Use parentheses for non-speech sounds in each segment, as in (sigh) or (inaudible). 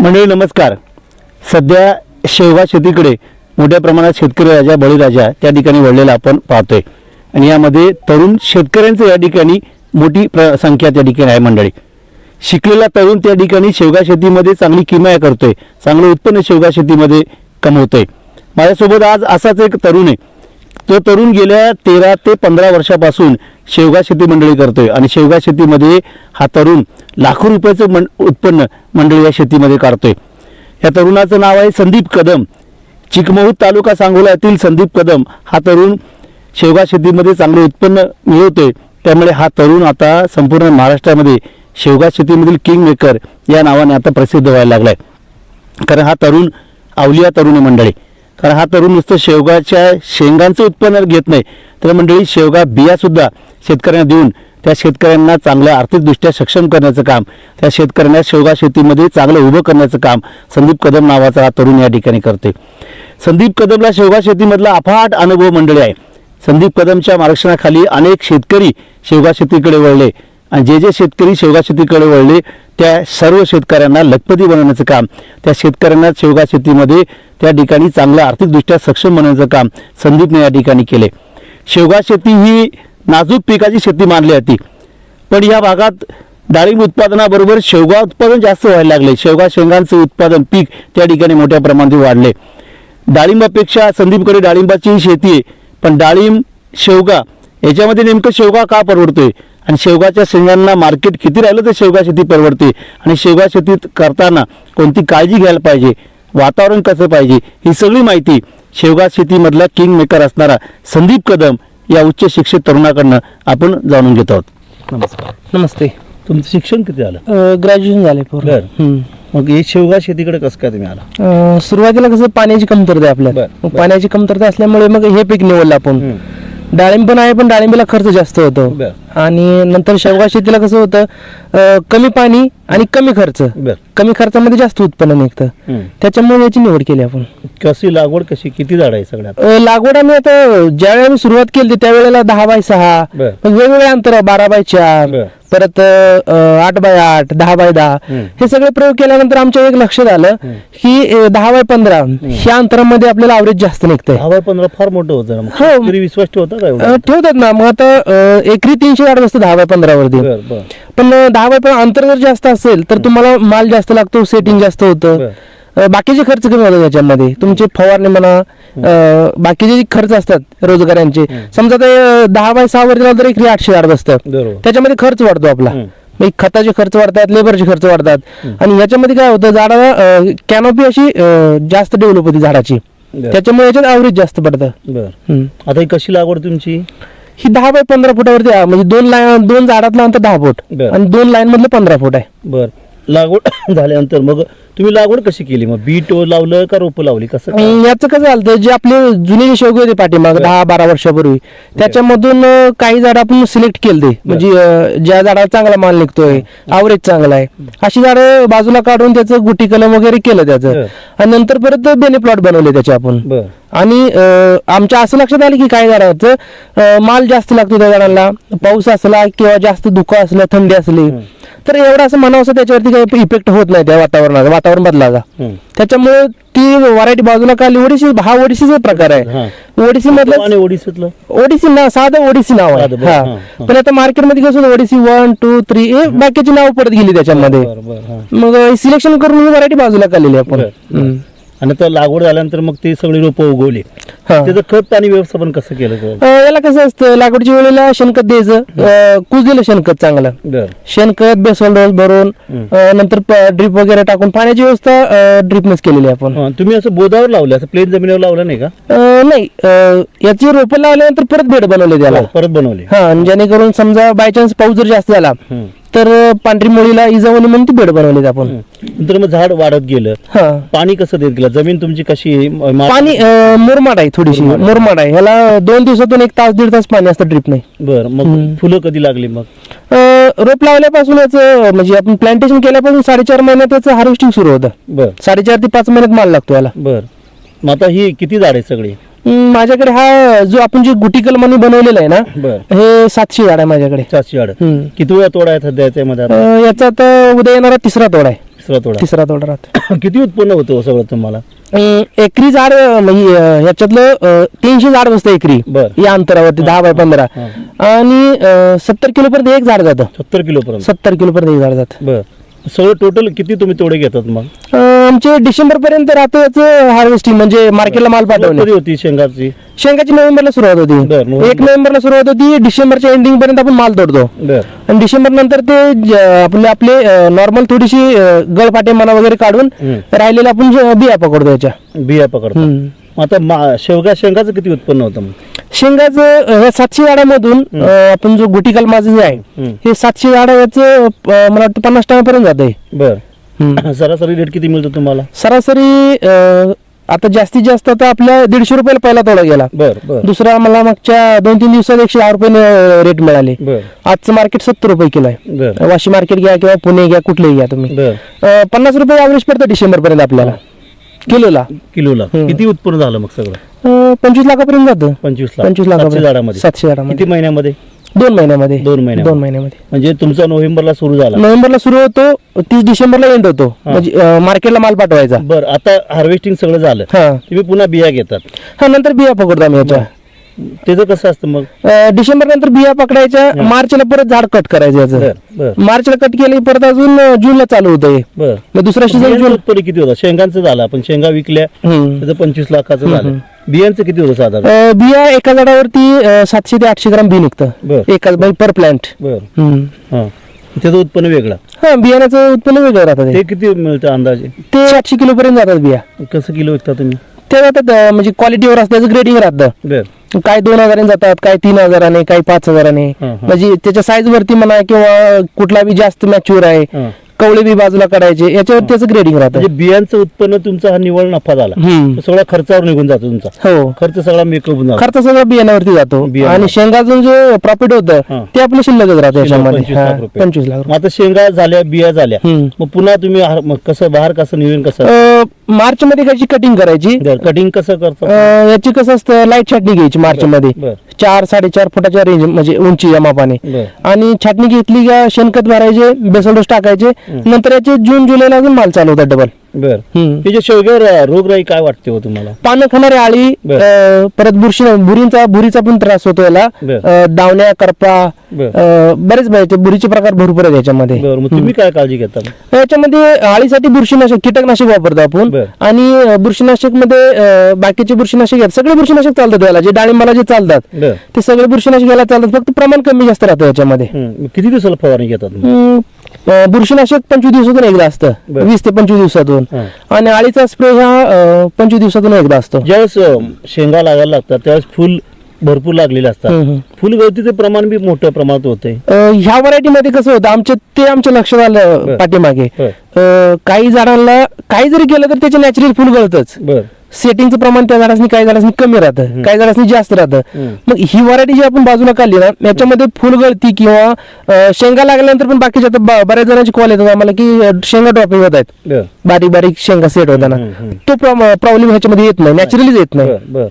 मंडळी नमस्कार. सध्या शेवगा शेतीकडे मोठ्या प्रमाणात शेतकरी राजा बळीराजा त्या ठिकाणी वळलेला आपण पाहतोय. आणि यामध्ये तरुण शेतकऱ्यांचं या ठिकाणी मोठी प्र संख्या त्या ठिकाणी आहे मंडळी. शिकलेला तरुण त्या ठिकाणी शेवगा शेतीमध्ये चांगली किमया करतोय. चांगलं उत्पन्न शेवगा शेतीमध्ये कमवतोय. माझ्यासोबत आज असाच एक तरुण आहे. तो तरुण गेल्या तेरा ते पंधरा वर्षापासून शेवगा शेती मंडळी करतोय. आणि शेवगा शेतीमध्ये हा तरुण लाखो रुपयाचं मं उत्पन्न मंडळी या शेतीमध्ये काढतोय. या तरुणाचं नाव आहे संदीप कदम. चिकमहूद तालुका सांगोला येथील संदीप कदम हा तरुण शेवगा शेतीमध्ये चांगले उत्पन्न मिळवतोय. त्यामुळे हा तरुण आता संपूर्ण महाराष्ट्रामध्ये शेवगा शेतीमधील किंग मेकर या नावाने आता प्रसिद्ध व्हायला लागलाय. कारण हा तरुण अवलिया तरुण मंडळी. कारण हा तरुण नुसतं शेवगाच्या शेंगांचं उत्पन्न घेत नाही. तर मंडळी शेवगा बियासुद्धा शेतकऱ्यांना देऊन त्या शेतकऱ्यांना चांगल्या आर्थिकदृष्ट्या सक्षम करण्याचं काम त्या शेतकऱ्यांना शेवगा शेतीमध्ये चांगलं उभं करण्याचं काम संदीप कदम नावाचा हा तरुण या ठिकाणी करते संदीप कदमला शेवगा शेतीमधला अफाट अनुभव मंडळी आहे. संदीप कदमच्या मार्गदर्शनाखाली अनेक शेतकरी शेवगा शेतीकडे वळले आणि जे जे शेतकरी शेवगा शेतीकडे वळले त्या सर्व शेतकऱ्यांना लखपती बनवण्याचं काम त्या शेतकऱ्यांना शेवगा शेतीमध्ये त्या ठिकाणी चांगलं आर्थिकदृष्ट्या सक्षम बनवण्याचं काम संदीपने या ठिकाणी केले. शेवगा शेती ही नाजूक पिकाची शेती मानली जाते. पण या भागात डाळिंब उत्पादनाबरोबर शेवगा उत्पादन जास्त व्हायला लागले. शेवगा शेंगांचं उत्पादन पीक त्या ठिकाणी मोठ्या प्रमाणात वाढले. डाळिंबापेक्षा संदीपकडे डाळिंबाची शेती आहे. पण डाळिंब शेवगा याच्यामध्ये नेमकं शेवगा का परवडतोय? आणि शेवगाच्या शेंगांना मार्केट किती राहिलं तर शेवगा शेती परवडते? आणि शेवगा शेतीत करताना कोणती काळजी घ्यायला पाहिजे? वातावरण कसं पाहिजे? ही सगळी माहिती शेवगा शेतीमधला किंग मेकर असणारा संदीप कदम या उच्च शिक्षित तरुणाकडनं आपण जाणून घेत आहोत. नमस्कार. नमस्ते. तुमचं शिक्षण किती झालं? ग्रॅज्युएशन झाले पूर्ण. हम्म. मग हे शेवगा शेतीकडे कसं काय तुम्ही आला? अं, सुरुवातीला कसं पाण्याची कमतरता आहे आपल्याला बरं, मग बरं. पाण्याची कमतरता असल्यामुळे मग हे पीक निवडलं आपण. डाळिंब पण आहे पण डाळिंबीला खर्च जास्त होतो. बरं. आणि नंतर शेवगा शेतीला कसं होतं अं, कमी पाणी आणि कमी खर्च. बर. कमी खर्चामध्ये जास्त उत्पन्न निघतं. त्याच्यामुळे याची निवड केली आपण. कशी लागवड कशी किती झाड आहे सगळ्यात? अं, लागवड आम्ही आता ज्यावेळेला आम्ही सुरुवात केली होती त्यावेळेला दहा बाय सहा बरं. मग वेगवेगळे अंतर बारा बाय चार बरं. परत अं, आठ बाय आठ दहा बाय दहा हम्म. हे सगळे प्रयोग केल्यानंतर आमच्या एक लक्षात आलं की अं, दहा बाय पंधरा ह्या अंतरामध्ये आपल्याला आवरेज जास्त निघतंय. दहा बाय पंधरा फार मोठं होतं ना. हो. विश्वास ठेवता का एवढं? अं, ठेवतात ना. मग आता अं, एकरी तीनशे झाड बसतं दहा बाय पंधरावरती बर बर. पण दहा बाय पंधरा अंतर जर जास्त असेल तर तुम्हाला माल जास्त लागतो सेटिंग जास्त होतं. अं, बाकीचे खर्च कमी होतात त्याच्यामध्ये तुमचे फवारणी म्हणा अं, बाकीचे जे खर्च असतात रोजगारांचे. समजा ते अं, दहा बाय सहा वरती लावलं तर एकरी आठशे झाड बसतं. बरोबर. त्याच्यामध्ये खर्च वाढतो आपला. हम्म. मग खताचे खर्च वाढतात लेबरचे खर्च वाढतात. आणि याच्यामध्ये काय होतं झाडाला कॅनोपी अशी अं, जास्त डेव्हलप होती झाडाची. बरं. त्याच्यामुळे याच्यात ॲव्हरेज जास्त पडतं. बर. हम्म. आता ही कशी लागवड तुमची? ही दहा बाय पंधरा फुटावरती आहे म्हणजे दोन लाईन दोन झाडातलं अंतर दहा फूट. बरं. आणि दोन लाईन मधलं पंधरा फूट आहे. बर. लागवड (coughs) झाल्यानंतर मग तुम्ही लागवड कशी केली? मग बीट लावलं का रोपं लावली? कसं काय? आणि याचं कसं झालं जे आपले जुने जे शेवगे होते पाठीमाग दहा बारा वर्षापूर्वी त्याच्यामधून अं, काही झाड आपण सिलेक्ट केले म्हणजे अं, ज्या झाडाला चांगला माल निघतोय आवरेज चांगला आहे. अशी झाडं बाजूला काढून त्याचं गुटी कलम वगैरे केलं त्याचं. आणि नंतर परत बेने प्लॉट बनवले त्याचे आपण. बर. आणि आमच्या असं लक्षात आलं की काय अं, माल जास्त लागतो त्या झाडाला पाऊस असला किंवा जास्त धुकं असलं थंडी असली तर एवढं असं म्हणावं असं त्याच्यावरती काही इफेक्ट होत नाही त्या वातावरणाचा वातावरण बदलाचा. त्याच्यामुळे ती व्हरायटी बाजूला काढली. ओडिसी हा ओडिसीचा प्रकार. आहे. ओडिसी मधलं आणि ओडिसीतलं. ओडिसी नाव साधं ओडिसी नाव आहे. हा. पण आता मार्केटमध्ये कसं ओडिसी वन टू थ्री हे बाकीची नाव पडत गेली त्याच्यामध्ये. मग सिलेक्शन करून ही व्हरायटी बाजूला काढलेली आपण. आणि आता लागवड झाल्यानंतर मग ती सगळी रोपं उगवली. त्याचं खत पाणी व्यवस्थापन कसं केलं? अं, याला कसं असतं लागवडच्या वेळेला शेणखत द्यायचं अं, कुजलेलं शेणखत चांगलं. बर. शेणखत बेसोल डोस भरून अं, नंतर ड्रीप वगैरे टाकून पाण्याची व्यवस्था ड्रीपनेच केलेली आहे आपण. हा, तुम्ही असं बोधावर लावलं असं प्लेन जमिनीवर लावलं नाही का? अं, नाही अं, याची रोपं लावल्यानंतर परत बेड बनवले त्याला. हो, परत बनवले. हा आणि जेणेकरून समजा बाय चान्स पाऊस जर जास्त झाला. तर पांढरी मुळीला इजा होणे म्हणून ती बेड बनवले आपण. नंतर मग झाड वाढत गेलं. हा. पाणी कसं देत गेलं? जमीन तुमची कशी आहे? म- मा- पाणी अं, मुरमाड आहे थोडीशी. मुरमाड आहे. ह्याला दोन दिवसातून एक तास दीड तास पाणी असतं ड्रीप नाही. बर मग फुलं कधी लागली मग? अं, रोप लावल्यापासून याचं म्हणजे आपण प्लांटेशन केल्यापासून साडेचार महिन्यात याचं हार्वेस्टिंग सुरू होतं. बर. साडेचार ते पाच महिन्यात माल लागतो याला. बर. मग आता ही किती झाड आहे सगळी? माझ्याकडे हा जो आपण जे गुटी कलमानी बनवलेला आहे ना बर. हे सातशे झाड आहे माझ्याकडे. चारशे झाड हम्म. किती वेळा तोडा आहे सध्या आता? अं, याचा आता उद्या येणारा तिसरा तोडा आहे. तिसरा तोडा. तिसरा तोडा राहतो. (coughs) किती उत्पन्न होतं हो सगळं तुम्हाला? अं, एकरी झाड अं, म्हणजे अं, अं, तीनशे झाड बसतं एकरी. बर. या अंतरावरती दहा बाय पंधरा. हा. आणि सत्तर किलो पर्यंत एक झाड जातं. सत्तर किलो पर्यंत सत्तर किलो पर्यंत एक झाड जातं. बर. सगळं टोटल किती तुम्ही तोडे घेतात मग? अं, आमचे डिसेंबर पर्यंत राहतं याचं हार्वेस्टिंग म्हणजे मार्केटला माल पाठवणे. कधी होती शेंगाची? शेंगाची नोव्हेंबरला सुरुवात बरं, होती नोव्हेंबर. एक नोव्हेंबरला सुरुवात होती डिसेंबरच्या एंडिंग पर्यंत आपण माल तोडतो. बर. आणि डिसेंबर नंतर ते ज- आपले आपले नॉर्मल थोडीशी अं, गळपाटे मना वगैरे काढून हम्म. राहिलेले आपण जे बिया पकडतो याच्या. बिया पकडतात हम्म. आता मा- शेवगा शेंगाचं किती उत्पन्न होतं मग? शेंगाचं ह्या सातशे झाडामधून अं, आपण जो गुटी कलमाचं जे आहे हम्म. हे सातशे झाड याचं अं, मला वाटतं पन्नास टनापर्यंत जात बर. आहे सरासरी रेट किती मिळतो तुम्हाला? सरासरी अं, आता जास्तीत जास्त आता आपल्या दीडशे रुपयाला पहिला तोडा गेला. बर बर. दुसरा मला मागच्या दोन तीन दिवसात एकशे दहा रुपये रेट मिळाले. बर. आजचं मार्केट सत्तर रुपये किलो आहे. बर. वाशी मार्केट घ्या किंवा पुणे घ्या कुठलेही घ्या तुम्ही. बर. अं, पन्नास रुपये ॲव्हरेज पडतं डिसेंबर पर्यंत आपल्याला. किलोला. किलोला. हम्म. किती उत्पन्न झालं मग सगळं? अं, पंचवीस लाखापर्यंत जातं. पंचवीस लाख. पंचवीस सातशे लाखापर्यंत झाडामध्ये. सातशे झाडामध्ये. किती महिन्यामध्ये? दोन महिन्यामध्ये. दोन महिन्यामध्ये. दोन महिन्यामध्ये. म्हणजे तुमचा नोव्हेंबरला सुरू झाला. नोव्हेंबरला सुरू होतो तीस डिसेंबरला एंड होतो. हा. म्हणजे अं, मार्केटला माल पाठवायचा. बर आता हार्वेस्टिंग सगळं झालं. हा. तुम्ही पुन्हा बिया घेतात. हा नंतर बिया पकडतो आम्ही याच्या. त्याचं कसं असतं मग? डिसेंबर नंतर बिया पकडायच्या मार्चला परत झाड कट करायचं याचं. मार्चला कट केलं परत अजून जूनला चालू होतं हे. मग दुसरा सीझन जून किती होतं? शेंगांचं झालं आपण शेंगा विकल्या. त्याचं पंचवीस लाखाचं झालं. बियांचं किती होतं साधारण? बिया एका झाडावरती सातशे ते आठशे ग्राम बी निघतं. एका म्हणजे पर प्लांट बर. हा. त्याचं उत्पन्न वेगळं. हा बियाण्याचं उत्पन्न वेगळं राहतं ते. ते. किती मिळतं अंदाजे? ते आठशे किलो पर्यंत जातात बिया. कसं किलो विकता तुम्ही? ते जातात अं, म्हणजे क्वालिटीवर असतं त्याचं ग्रेडिंग राहतं बर काय दोन हजाराने जातात काय तीन हजाराने काय पाच हजाराने हा, हा. म्हणजे त्याच्या साईज वरती म्हणा किंवा कुठला बी जास्त मॅच्युअर आहे हा. कवळे बी बाजूला काढायचे याच्यावर त्याचं ग्रेडिंग राहतं म्हणजे बियांचं उत्पन्न तुमचा हा निवळ नफा झाला हम्म. सगळा खर्चावर निघून जातो तुमचा हो खर्च सगळा मेकअप खर्च सगळा बियाण्यावरती जातो. आणि शेंगाचं जे प्रॉफिट होतं हा. ते आपलं शिल्लकच राहतं याच्यामध्ये पंचवीस हा, लाख. पंचवीस आता शेंगा झाल्या बिया झाल्या हम्म. मग पुन्हा तुम्ही मग कसं बाहेर कसं नियोजन कसं अं, मार्च मध्ये कशी कटिंग करायची कटिंग कसं करतो? अं, याची कसं असतं लाइट छाटणी घ्यायची मार्च मध्ये चार साडेचार फुटाच्या रेंज म्हणजे उंची या मापाने. बर. आणि छाटणी घेतली का शेणखत भरायचे बेसन डोस टाकायचे नंतर याचे जून जुलैला अजून माल चालू होतात डबल बर. रोगराई काय वाटते हो तुम्हाला? पानं खाणारी आळी बर. अं, परत बुरशी बुरींचा बुरीचा पण त्रास होतो याला. बर. अं, दावण्या करपा बर. अं, बरेच पाहिजे बुरीचे प्रकार भरपूर आहेत याच्यामध्ये. बर मग तुम्ही काय काळजी घेता? याच्यामध्ये आळीसाठी बुरशीनाशक कीटकनाशक वापरतो आपण. बर. आणि अं, बुरशीनाशकमध्ये अं, बाकीचे बुरशीनाशक आहेत. सगळे बुरशीनाशक चालतात याला जे डाळिंबाला जे चालतात बर. ते सगळे बुरशीनाशक याला चालतात. फक्त प्रमाण कमी जास्त राहतं याच्यामध्ये. हम्म. मग किती दिवसाला फवारणी घेतात मग? हम्म, अं, बुरशीनाशक पंचवीस दिवसातून एकदा असतं. बर. वीस ते पंचवीस दिवसातून. हा. आणि आळीचा स्प्रे हा पंचवीस दिवसातून एकदा असतो. ज्यावेळेस शेंगा लागायला लागतात त्यावेळेस फुल भरपूर लागलेले असतात. फुलगळतीचं प्रमाण बी मोठ्या प्रमाणात होते. ह्या व्हरायटी मध्ये कसं होतं आमच्या ते आमच्या लक्षात आलं. पाठीमागे. काही झाडांना काही जरी केलं तर त्याचे नॅचरल फुल गळतच. बर. सेटिंगचं प्रमाण त्या झाडांनी काही झाडांनी कमी राहतं काही झाडांनी जास्त राहतं. मग ही व्हरायटी जी आपण बाजूला काढली ना याच्यामध्ये फुल गळती किंवा शेंगा लागल्यानंतर पण बाकीच्या आता बऱ्याच जणांची कॉल येतात आम्हाला की शेंगा ड्रॉपिंग होत आहेत. बर. बारीक बारीक शेंगा सेट होताना. तो प्रॉब्लेम ह्याच्यामध्ये येत नाही नॅचरलीच येत नाही.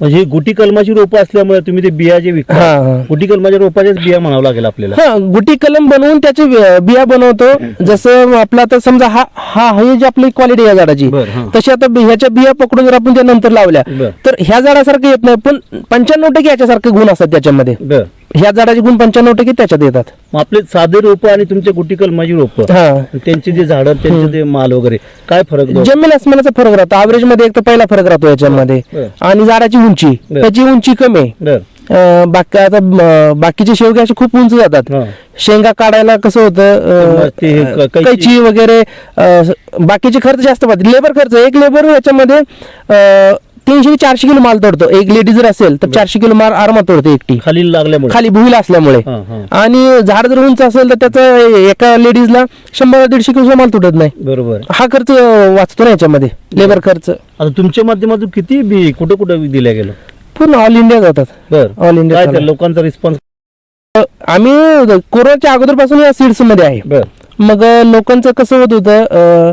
म्हणजे गुटी कलमाची रोपं असल्यामुळे तुम्ही ते बिया जे विकता हा. गुटी कलमाच्या रोपाच्याच बिया म्हणावं लागेल आपल्याला हा गुटी कलम बनवून त्याचे बि- बिया बनवतो जसं आपलं आता समजा हा हा ही जी आपली क्वालिटी या झाडाची बर, हा. तशी आता बि- ह्याच्या बिया पकडून जर आपण त्या नंतर लावल्या बर. तर ह्या झाडासारखं येत नाही पण पंच्याण्णव टक्के याच्यासारखे गुण असतात त्याच्यामध्ये बर ह्या झाडाचे गुण पंच्याण्णव टक्के त्याच्यात येतात. मग आपले साधे रोपं आणि तुमच्या गुटी कलमाची रोपं हा. त्यांचे जे झाड त्यांचे ते माल वगैरे काय फरक? जमीन आसमानाचा फरक राहतो. ऍव्हरेजमध्ये एक तर पहिला फरक राहतो याच्यामध्ये. बर. आणि झाडाची उंची. बर. त्याची उंची कमी. आहे बर. अं, बाकी आता बाकीचे शेवगे असे खूप उंच जातात. हा. शेंगा काढायला कसं होतं मग ते हे अं, क- कैची- कैची वगैरे अं, बाकीचे खर्च जास्त पाहते लेबर खर्च एक लेबर याच्यामध्ये अं, तीनशे ते चारशे किलो माल तोडतो. एक लेडी जर असेल तर चारशे किलो माल आरामात तोडते एकटी. खाली लागल्यामुळे. खाली भुईला असल्यामुळे. हा, हा. आणि झाड जर उंच असेल तर त्याचा एका लेडीजला शंभर दीडशे किलो माल तुटत नाही. बरोबर. हा खर्च वाचतो ना याच्यामध्ये. लेबर खर्च. आता तुमच्या माध्यमातून किती बी कुठं कुठं दिल्या गेलं? पूर्ण ऑल इंडिया जातात. बर. ऑल इंडिया काय लोकांचा रिस्पॉन्स आम्ही कोरोनाच्या अगोदरपासून या सीड्समध्ये आहे. बर. मग लोकांचं कसं होत होतं अ,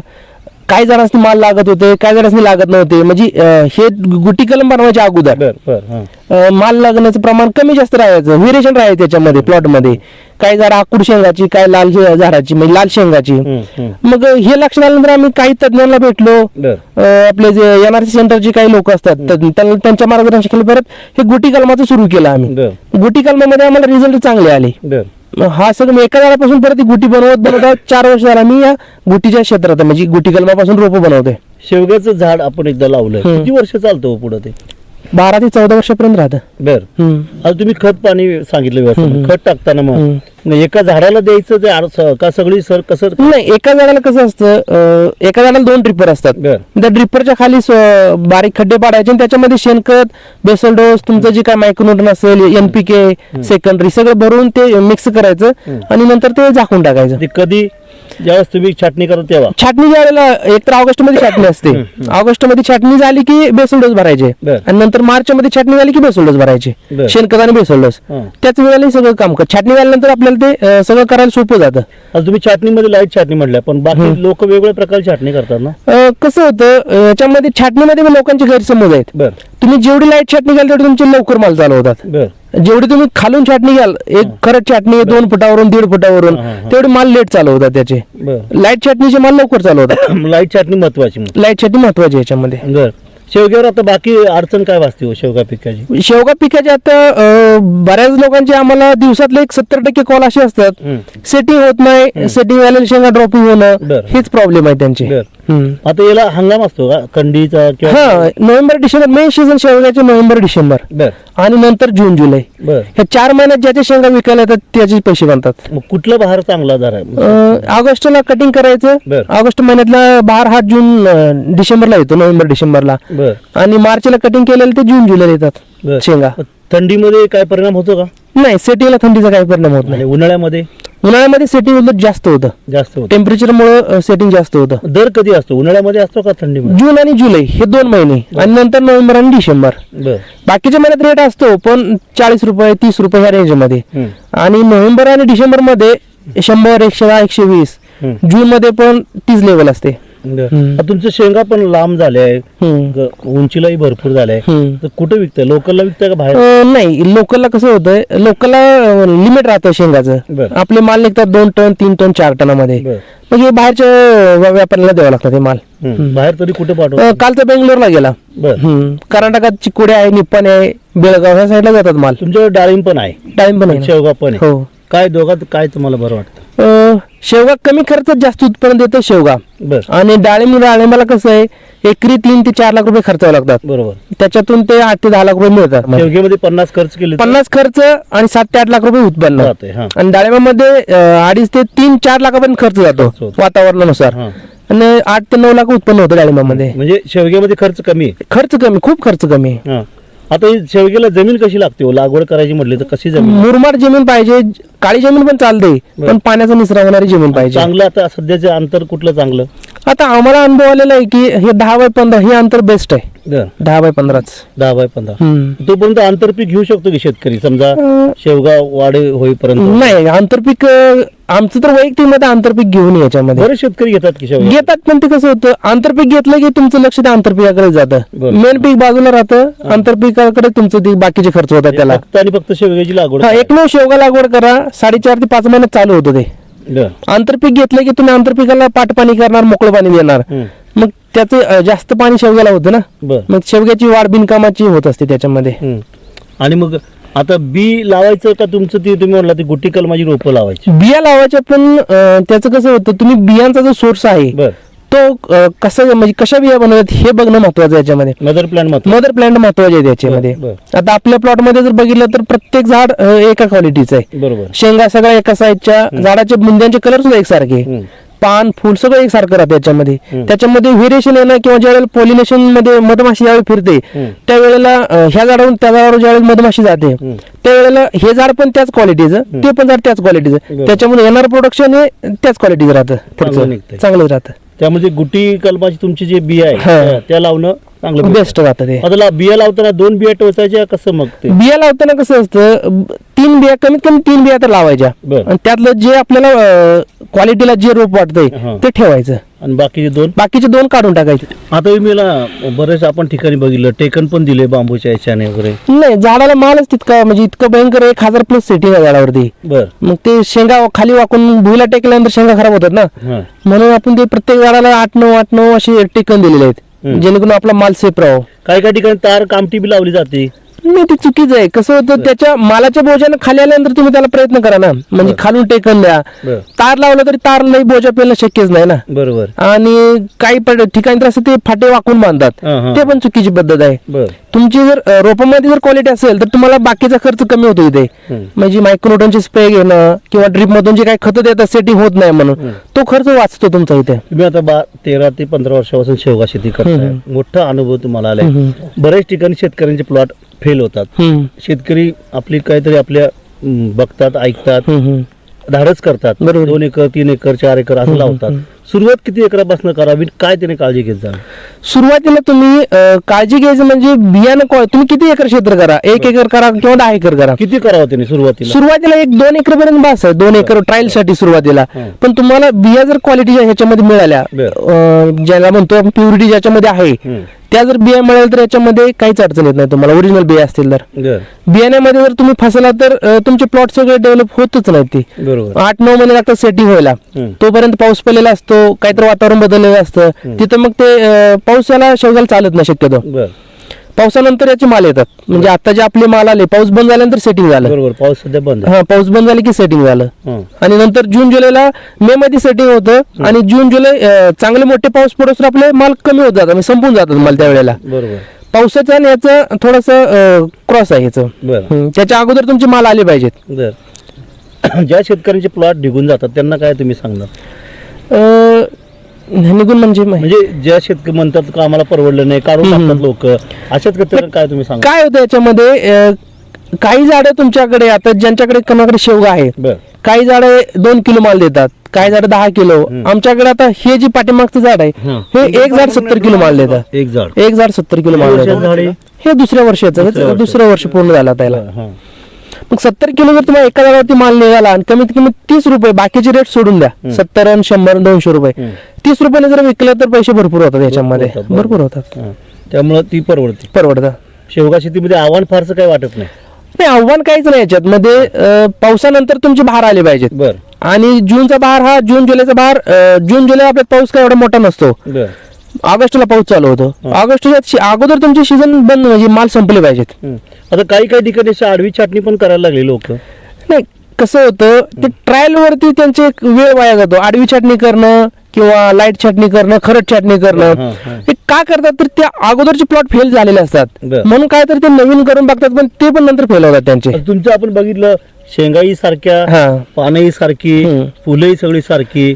काही जणांनी माल लागत होते काही जणांनी लागत नव्हते. म्हणजे अं, हे गुटी कलम बनवायच्या अगोदर. बर बर हा. अं, माल लागण्याचं प्रमाण कमी जास्त राहायचं. व्हेरिएशन राहायचं त्याच्यामध्ये प्लॉटमध्ये. काही झाड आकुड शेंगाची काही लाल शे- झाडाची म्हणजे लाल शेंगाची. हम्म, हम्म. मग हे लक्षात आल्यानंतर आम्ही काही तज्ञांना भेटलो. बर. अं, आपले जे एनआरसी सेंटरचे काही लोक असतात तर त्यांना- त्यांच्या मार्गदर्शनाखाली परत हे गुटी कलमाचं सुरू केलं आम्ही. बर. गुटी कलमामध्ये आम्हाला रिझल्ट चांगले आले. बर. मग हा सगळं मी एका झाडापासून परत ती गुटी बनवत बनवत चार वर्ष झाला मी या गुटीच्या क्षेत्रात आहे. म्हणजे गुटी कलमापासून रोपं बनवतोय शेवग्याचं झाड आपण एकदा लावलं. किती वर्ष चालतं पुढे ते बारा ते चौदा वर्षापर्यंत राहतं. बर. हम्म. आता तुम्ही खत पाणी सांगितलं व्यवस्थित. खत टाकताना मग. एका झाडाला द्यायचं ते आर- का सगळी सर कसं? नाही एका झाडाला कसं असतं अं, एका झाडाला दोन ड्रिपर असतात. बर. त्या ड्रिपरच्या खाली स्व- बारीक खड्डे पाडायचे आणि त्याच्यामध्ये शेणखत बेसल डोस तुमचं जे काय मायक्रोन्यूटन असेल एनपीके सेकंडरी सगळं भरून ते मिक्स करायचं. आणि नंतर ते झाकून टाकायचं. ते कधी? ज्यावेळेस तुम्ही छाटणी करता तेव्हा? छाटणी ज्या वेळेला एक तर ऑगस्टमध्ये छाटणी असते. ऑगस्टमध्ये छाटणी झाली की बेसल डोस भरायचे. बर. आणि नंतर मार्च मध्ये छाटणी झाली की बेसल डोस भरायचे. बर. शेणखत आणि बेसल डोस. हं. त्याच वेळेला हे सगळं काम कर छाटणी झाल्यानंतर आपल्याला ते अं, सगळं करायला सोपं जातं. आता तुम्ही छाटणीमध्ये लाइट छाटणी म्हटल्या पण बाकी लोक वेगवेगळ्या प्रकारची छाटणी करतात ना? अं, कसं होतं अं, याच्यामध्ये छाटणीमध्ये पण लोकांचे गैरसमज आहेत. बर. तुम्ही जेवढी लाइट छाटणी घ्याल तेवढी तुमचे लवकर माल चालू होतात बर. जेवढी तुम्ही खालून छाटणी घ्याल एक खरंच छाटणी दोन फुटावरून दीड फुटावरून. तेवढे माल लेट चालू होतात त्याचे. लाइट छाटणीचे माल लवकर चालू होतात. (coughs) लाइट छाटणी महत्वाची लाइट छाटणी महत्वाची आहे याच्यामध्ये. बर. शेवग्यावर आता बाकी अडचण काय वाचते हो शेवगा पिकाची? शेवगा पिकाचे आता बऱ्याच लोकांचे आम्हाला दिवसातले एक सत्तर टक्के कॉल असे असतात. सेटिंग होत नाही. सेटिंग व्हायला शेंगा ड्रॉपिंग होणं. हेच प्रॉब्लेम आहे त्यांचे. आता याला हंगाम असतो का? थंडीचा किंवा हा नोव्हेंबर डिसेंबर मेन सीझन शेवग्याचे नोव्हेंबर डिसेंबर. बर. आणि नंतर जून जुलै. बर. ह्या चार महिन्यात ज्याच्या शेंगा विकायला येतात त्याचे पैसे बनतात. मग कुठला बहार चांगला अं, ऑगस्टला कटिंग करायचं. ऑगस्ट महिन्यातला बार हा जून अं, डिसेंबरला येतो नोव्हेंबर डिसेंबरला. बर. आणि मार्चला कटिंग केलेलं ते जून जुलैला येतात बर. शेंगा. मग थंडीमध्ये काय परिणाम होतो का? नाही सेटिंगला थंडीचा काही परिणाम होत नाही. आणि उन्हाळ्यामध्ये? उन्हाळ्यामध्ये सेटिंग उलट जास्त होतं. जास्त होतो. टेम्परेचरमुळे सेटिंग जास्त होतं. दर कधी असतो? उन्हाळ्यामध्ये असतो का थंडीमध्ये? जून आणि जुलै हे दोन महिने. आणि नंतर नोव्हेंबर आणि डिसेंबर. बर. बाकीच्या महिन्यात रेट असतो पण चाळीस रुपये तीस रुपये ह्या रेंजमध्ये हम्म. आणि नोव्हेंबर आणि डिसेंबरमध्ये शंभर एकशे दहा एकशे वीस. हम्म. जून मध्ये पण तीस लेवल असते. आता तुमचं शेंगा पण लांब झाले. ग- उंचीलाही भरपूर झाले. तर कुठे विकताय? लोकलला विकताय का बाहेर? अं, नाही लोकलला कसं होतंय लोकलला लिमिट राहतं शेंगाचं. बरं. आपले माल निघतात दोन टन तीन टन चार टनामध्ये. बर. मग हे बाहेरच्या व्या- व्यापाऱ्याला द्यावं लागतं ते माल. हम्म. बाहेर तरी कुठे अं, पाठवतो कालचा बेंगलोरला गेला. बर. हम्म. कर्नाटकात चिकोडे आहे निप्पाणी आहे बेळगाव ह्या साईडला जातात माल. तुमच्याकडे डाळिंब पण आहे. टाइम पण आहे ना. शेवगा पण आहे. हो. काय दोघात काय तुम्हाला बरं वाटतं? अं, शेवगा कमी खर्चात जास्त उत्पन्न देतो शेवगा. बर. आणि डाळिंब डाळिंबाला कसं आहे एकरी तीन ते चार लाख रुपये खर्चावे लागतात. बरोबर. त्याच्यातून ते आठ ते दहा लाख रुपये मिळतात. मला. शेवग्यामध्ये पन्नास खर्च केले तर? पन्नास खर्च आणि सात ते आठ लाख रुपये उत्पन्न. हा. आणि डाळिंबामध्ये अं, अडीच ते तीन चार लाखापर्यंत खर्च जातो होतो. वातावरणानुसार. हा. आणि आठ ते नऊ लाख उत्पन्न होतं डाळिंबामध्ये. म्हणजे शेवग्यामध्ये खर्च कमी आहे? खर्च कमी खूप खर्च कमी. हा. आता ही शेवग्याला जमीन कशी लागते हो? लागवड करायची म्हटली तर कशी जमीन? मुरमाड जमीन पाहिजे काळी जमीन पण चालते पण पाण्याचा निचरा होणारी जमीन पाहिजे. चांगलं आता सध्याचे अंतर कुठलं चांगलं? आता आम्हाला अनुभव आलेला आहे की हे दहा बाय पंधरा हे अंतर बेस्ट आहे. बर. दहा बाय पंधराच. दहा बाय पंधरा. हम्म. तोपर्यंत आंतरपीक घेऊ शकतो की शेतकरी? समजा शेवगा वाढे होईपर्यंत. नाही आंतरपीक अं, आमचं तर वैयक्तिक मत आंतरपीक घेऊन याच्यामध्ये. बरेच शेतकरी घेतात की घेतात पण ते कसं होतं आंतरपीक घेतलं की तुमचं लक्ष त्या आंतरपिकाकडे जातं. बरं. मेन पीक बाजूला राहतं आंतरपिकाकडे तुमचं ते बाकीचे खर्च होतात त्याला. फक्त आणि फक्त शेवग्याची लागवड हा एक नऊ शेवगा लागवड करा साडेचार ते पाच महिन्यात चालू होतं ते. बर. आंतरपीक घेतलं की तुम्ही आंतरपिकाला पाटपाणी करणार मोकळं पाणी देणार. हम्म. मग त्याचं अं, जास्त पाणी शेवग्याला होतं ना. बर. मग शेवग्याची वाढ बिनकामाची होत असते त्याच्यामध्ये. हम्म. आणि मग आता बी लावायचं का तुमचं ती तुम्ही म्हणला ती गुट्टी कलमाची रोपं लावायची. बिया लावायच्या पण अं, त्याचं कसं होतं तुम्ही बियांचा जो सोर्स आहे बर. तो अं, कसा म्हणजे कशा बिया बनवतात हे बघणं महत्वाचं आहे याच्यामध्ये. मदर प्लॅन मत मदर प्लांट महत्त्वाचे आहे त्याच्यामध्ये बरं. आता आपल्या प्लॉटमध्ये जर बघितलं तर प्रत्येक झाड अं, एका क्वालिटीचं आहे. बरोबर. शेंगा सगळ्या एका साईजच्या झाडाचे बुंद्यांचे कलर सुद्धा एकसारखे. हम्म. पान फुल सगळं एकसारखं राहतं त्याच्यामध्ये हम्म. त्याच्यामध्ये व्हेरिएशन येणं किंवा ज्यावेळेला पॉलिनेशनमध्ये मधमाशी ज्यावेळी फिरते. त्यावेळेला ह्या झाडावरून त्या झाडावर ज्यावेळेला मधमाशी जाते. त्यावेळेला हे झाड पण त्याच क्वालिटीचं ते पण झाड त्याच क्वालिटीचं. त्याच्यामध्ये येणारं प्रोडक्शन हे त्याच क्वालिटीचं राहतं चांगलं राहतं त्यामध्ये गुटी कलमाची तुमची जी बी आहे त्या लावणं चांगलं. बेस्ट राहतं ते. आता ला- बिया लावताना दोन बिया टोचायच्या कसं मग ते? बिया लावताना कसं असतं ब- तीन बिया कमीत कमी तीन बिया तर लावायच्या. बरं. आणि त्यातलं जे आपल्याला क्वालिटीला जे रोप वाटतंय. ते ठेवायचं. आणि बाकीचे दोन? बाकीचे दोन काढून टाकायचे. आता मला बरेच आपण ठिकाणी बघितलं टेकन पण दिले बांबूच्या याच्याने वगैरे. नाही झाडाला मालच तितका म्हणजे इतकं भयंकर एक हजार प्लस सेटिंग आहे झाडावरती. बर. मग ते शेंगा खाली वाकून भुईला टेकल्यानंतर शेंगा खराब होतात ना. हा. म्हणून आपण ते प्रत्येक झाडाला आठ नऊ आठ नऊ असे टेकन दिलेले. आहेत. जेणेकरून आपला माल सेफ राहो. काही काही ठिकाणी तार कामटी बी लावली जाते. नाही ते चुकीचं आहे. कसं होतं त्याच्या मालाच्या बोजानं खाली आल्यानंतर तुम्ही त्याला प्रयत्न करा ना. म्हणजे खालून टेकन द्या. तार लावलं तरी तार नाही बोजा पेलणं शक्यच नाही ना. बरोबर. आणि काही ठिकाणी तर असं ते फाटे वाकून बांधतात. ते पण चुकीची पद्धत आहे. तुमची जर रोपामध्ये जर क्वालिटी असेल तर तुम्हाला बाकीचा खर्च कमी होतो इथे. म्हणजे मायक्रोटनचे स्प्रे घेणं किंवा ड्रिप मधून जे काही खतं देतात सेटिंग होत नाही म्हणून. तो खर्च वाचतो तुमचा इथे. तुम्ही आता बा तेरा ते पंधरा वर्षापासून शेवगा शेती करताय. मोठा अनुभव तुम्हाला आलाय. बऱ्याच ठिकाणी शेतकऱ्यांचे प्लॉट फेल होतात. शेतकरी आपली काहीतरी आपल्या बघतात ऐकतात. धाडच करतात. दोन एकर तीन एकर चार एकर असं लावतात. सुरुवात किती एकरापासून करावी? काय त्याने काळजी घेत जा सुरुवातीला तुम्ही अ, काळजी घ्यायचं म्हणजे बियाणं को- तुम्ही किती एकर क्षेत्र करा? एक एकर करा किंवा दहा एकर करा? किती करावं त्याने सुरुवातीला? सुरुवातीला एक दोन एकर पर्यंत बस आहे दोन एकर ट्रायलसाठी सुरुवातीला. हं. पण तुम्हाला बिया जर क्वालिटीच्या ह्याच्यामध्ये मिळाल्या बर. अं, ज्याला म्हणतो आपण प्युरिटी ज्याच्यामध्ये आहे. त्या जर बिया मिळाल्या तर याच्यामध्ये काहीच अडचण येत नाही तुम्हाला ओरिजिनल बिया असतील तर. बर. बियाण्यामध्ये जर तुम्ही फसला तर अं, तुमचे प्लॉट सगळे डेव्हलप होतच नाही ते. बरोबर. आठ नऊ महिने लागतात सेटिंग व्हायला. तोपर्यंत पाऊस पडलेला असतो काहीतरी वातावरण बदललेलं असतं. तिथं मग ते पाऊस याला शेवगाला चालत नाही शक्यतो. पावसानंतर याचे माल येतात. म्हणजे आता जे आपले माल आले पाऊस बंद झाल्यानंतर सेटिंग झालं. बरोबर पाऊस सध्या बंद हा पाऊस बंद झाले की सेटिंग झालं. आणि नंतर जून जुलैला मे मध्ये सेटिंग होतं आणि जून जुलै चांगले मोठे पाऊस पडोस आपले माल कमी होत जातात म्हणजे संपून जातात माल त्यावेळेला. बरोबर. पावसाचं आणि याचं थोडस क्रॉस आहे याचं. त्याच्या अगोदर तुमचे माल आले पाहिजेत. ज्या शेतकऱ्यांचे प्लॉट निघून जातात त्यांना काय तुम्ही सांगणार? निघून म्हणजे मा- म्हणजे ज्या शेतकरी म्हणतात का आम्हाला परवडलं नाही काढून टाकतात लोक. अशाच शेतकऱ्यांना काय तुम्ही सांगा काय होतं याच्यामध्ये काही झाडं तुमच्याकडे आता ज्यांच्याकडे कोणाकडे शेवगा आहे काही झाडं दोन किलो माल देतात काही झाडं दहा किलो. आमच्याकडे आता हे जे पाठीमागचं झाड आहे हं. एक झाड सत्तर किलो माल देतात. एक झाड. एक झाड सत्तर किलो माल देतात? हे दुसऱ्या वर्षाचं. दुसरं वर्ष पूर्ण झालं त्याला हं. मग सत्तर किलो जर तुम्हाला एका झाडावरती माल निघाला आणि कमीत कमी तीस रुपये बाकीचे रेट सोडून द्या. सत्तर आणि शंभर दोनशे रुपये. तीस रुपयाने जर विकलं तर पैसे भरपूर होतात याच्यामध्ये. भरपूर होतात. त्यामुळं ती परवडते. परवडतं. शेवगा शेतीमध्ये आव्हान फारसं काही वाटत नाही. नाही आव्हान काहीच नाही याच्यात. मध्ये पावसानंतर तुमचे बहार आले पाहिजेत. बर. आणि जूनचा बहार हा जून जुलैचा बहार अं, जून जुलै आपल्यात पाऊस काय एवढा मोठा नसतो. ऑगस्टला पाऊस चालू होतो. ऑगस्टच्या अगोदर तुमचे सीझन बंद म्हणजे माल संपले पाहिजेत. आता काही काही ठिकाणी अशी आडवी छाटणी पण करायला लागली लोक. नाही कसं होतं ते ट्रायल वरती त्यांचे एक वेळ वाया जातो. आडवी छाटणी करणं किंवा लाइट छाटणी करणं खरट छाटणी करणं. हे का करतात तर त्या अगोदरचे प्लॉट फेल झालेले असतात. म्हणून काय तर ते नवीन करून बघतात पण ते पण नंतर फेल होतात त्यांचे. तुमचं आपण बघितलं शेंगाई सारख्या पानही सारखी. फुलंही सगळी सारखी.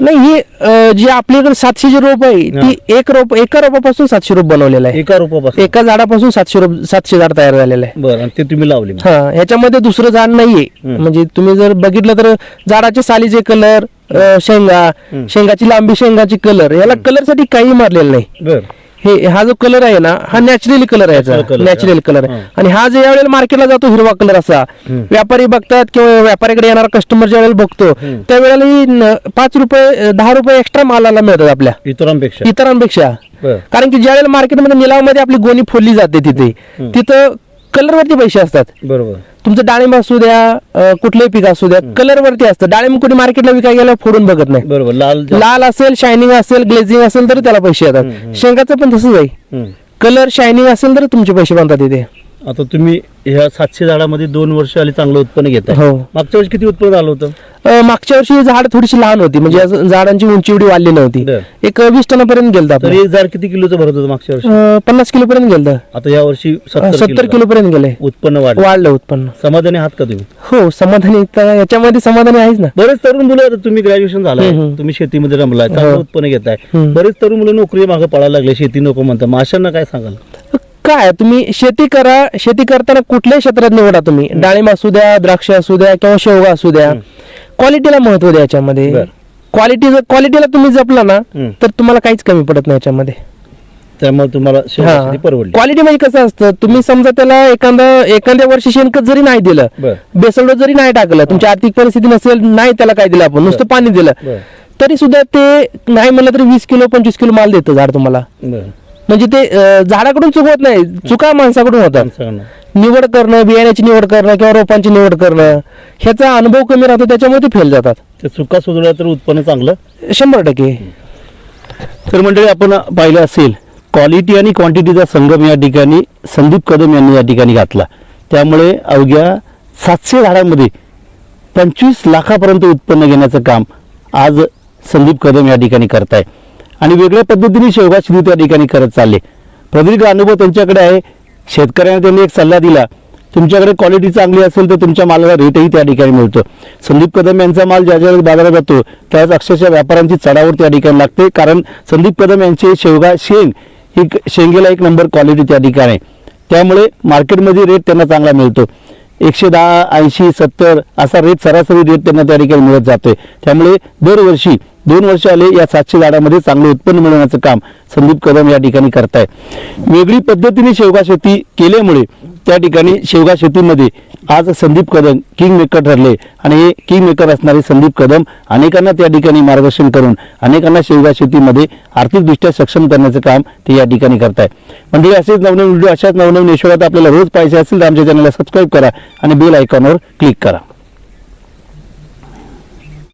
नाही ही जी आपल्याकडे सातशे जी रोप आहे ती एक रोप एका रोपापासून सातशे रोप बनवलेलं आहे. एका रोपापासून? एका झाडापासून सातशे रोप सातशे झाड तयार झालेलं आहे. बरं ते तुम्ही लावले हा ह्याच्यामध्ये दुसरं झाड नाहीये. म्हणजे तुम्ही जर बघितलं तर झाडाचे सालीचे कलर शेंगा शेंगाची लांबी शेंगाची कलर याला कलरसाठी काही मारलेलं नाही. बर. हे हा जो कलर आहे ना हा नॅचरली कलर आहे color, नॅचरल कलर हा. आणि हा जो यावेळेला मार्केटला जातो हिरवा कलर असा. व्यापारी बघतात किंवा व्यापाऱ्याकडे येणारा कस्टमर ज्या वेळेला बघतो त्यावेळेला ही न- पाच रुपये दहा रुपये एक्स्ट्रा मालाला मिळतात आपल्या. इतरांपेक्षा. इतरांपेक्षा. बर. कारण की ज्या वेळेला मार्केटमध्ये निलावमध्ये आपली गोणी फोडली जाते तिथे तिथं कलर वरती पैसे असतात. बरोबर. तुमचं डाळिंब असू द्या कुठलंही पीक असू द्या कलर वरती असतं. डाळिंब कुठे मार्केटला विकायला गेल्यावर फोडून बघत नाही. बरोबर लाल लाल असेल शायनिंग असेल ग्लेझिंग असेल तर त्याला पैसे येतात. शेंगाचं पण तसंच आहे. कलर शायनिंग असेल तर तुमचे पैसे बनतात इथे. आता तुम्ही ह्या सातशे झाडामध्ये दोन वर्ष आली चांगलं उत्पन्न घेताय हो. मागच्या वर्षी किती उत्पन्न झालं होतं? अं, मागच्या वर्षी ही झाड थोडीशी लहान होती म्हणजे असं झाडांची उंची एवढी वाढली नव्हती. बर. एक वीस टनापर्यंत गेलं तर आपण एक झाड किती किलोचं भरत होतं मागच्या वर्षी? पन्नास किलो पर्यंत गेलं आता या वर्षी सत्तर सत्तर किलो पर्यंत गेले. उत्पन्न वाढलं. वाढलं उत्पन्न. समाधानी आहात का तुम्ही? हो समाधानी तर याच्यामध्ये समाधानी आहेच ना. बरेच तरुण मुलं आता तुम्ही ग्रॅज्युएशन झालाय. हम्म. तुम्ही शेतीमध्ये रमलाय चांगलं उत्पन्न घेताय. हम्म. बरेच तरुण मुलं नोकरी मागे पळायला लागले शेती नको म्हणतात. मग अशांना काय सांगाल? काय तुम्ही शेती करा शेती करताना कुठल्याही क्षेत्रात निवडा तुम्ही. डाळिंब असू द्या द्राक्ष असू द्या किंवा शेवगा असू द्या क्वालिटीला महत्त्व द्या याच्यामध्ये. क्वालिटी क्वालिटीला तुम्ही जपला ना. तर तुम्हाला काहीच कमी पडत नाही याच्यामध्ये. त्यामुळे तुम्हाला क्वालिटी म्हणजे कसं असतं तुम्ही समजा त्याला एखादा एखाद्या वर्षी शेणखत जरी नाही दिलं बर. बेसल डोस जरी नाही टाकलं तुमची आर्थिक परिस्थिती नसेल नाही त्याला काय दिलं आपण नुसतं पाणी दिलं तरी सुद्धा ते नाही म्हणलं तरी वीस किलो पंचवीस किलो माल देतं झाड तुम्हाला. म्हणजे ते झाडाकडून चुकवत नाही. चुका माणसाकडून होतात. निवड करणं बियाण्याची निवड करणं किंवा रोपांची निवड करणं ह्याचा अनुभव कमी राहतो त्याच्यामुळे ते फेल जातात. ते चुका सुधारल्या तर उत्पन्न चांगलं. शंभर टक्के. तर मंडळी आपण पाहिलं असेल क्वालिटी आणि क्वांटिटीचा संगम या ठिकाणी संदीप कदम यांनी या ठिकाणी घातला. त्यामुळे अवघ्या सातशे झाडांमध्ये पंचवीस लाखापर्यंत उत्पन्न घेण्याचं काम आज संदीप कदम या ठिकाणी करत आहे आणि वेगळ्या पद्धतीने शेवगा शेती त्या ठिकाणी करत चालले. प्रदीर्घ अनुभव त्यांच्याकडे आहे. शेतकऱ्यांना त्यांनी एक सल्ला दिला तुमच्याकडे क्वालिटी चांगली असेल तर तुमच्या मालाला रेटही त्या ठिकाणी मिळतो. संदीप कदम यांचा माल ज्या ज्या बाजारात जातो त्याच अक्षरशः व्यापाऱ्यांची चढावर त्या ठिकाणी लागते. कारण संदीप कदम यांचे शेवगा शेंग ही शेंगेला एक नंबर क्वालिटी त्या ठिकाणी आहे. त्यामुळे मार्केटमध्ये रेट त्यांना चांगला मिळतो. एकशे दहा ऐंशी सत्तर असा रेट सरासरी रेट त्यांना त्या ठिकाणी मिळत जातोय. त्यामुळे दरवर्षी दोन वर्ष आले या सातशे झाडामध्ये चांगलं उत्पन्न मिळवण्याचं काम संदीप कदम या ठिकाणी करताय वेगळी पद्धतीने शेवगा शेती केल्यामुळे त्या ठिकाणी शेवगा शेतीमध्ये आज संदीप कदम किंग मेकर ठरले. आणि हे किंग मेकर असणारे संदीप कदम अनेकांना त्या ठिकाणी मार्गदर्शन करून अनेकांना शेवगा शेतीमध्ये आर्थिकदृष्ट्या सक्षम करण्याचं काम ते या ठिकाणी करताय म्हणजे असेच नवनवीन व्हिडिओ अशाच नवनवीन यशोगात आपल्याला रोज पाहिजे असेल तर आमच्या चॅनलला सबस्क्राईब करा आणि बेल आयकॉनवर क्लिक करा.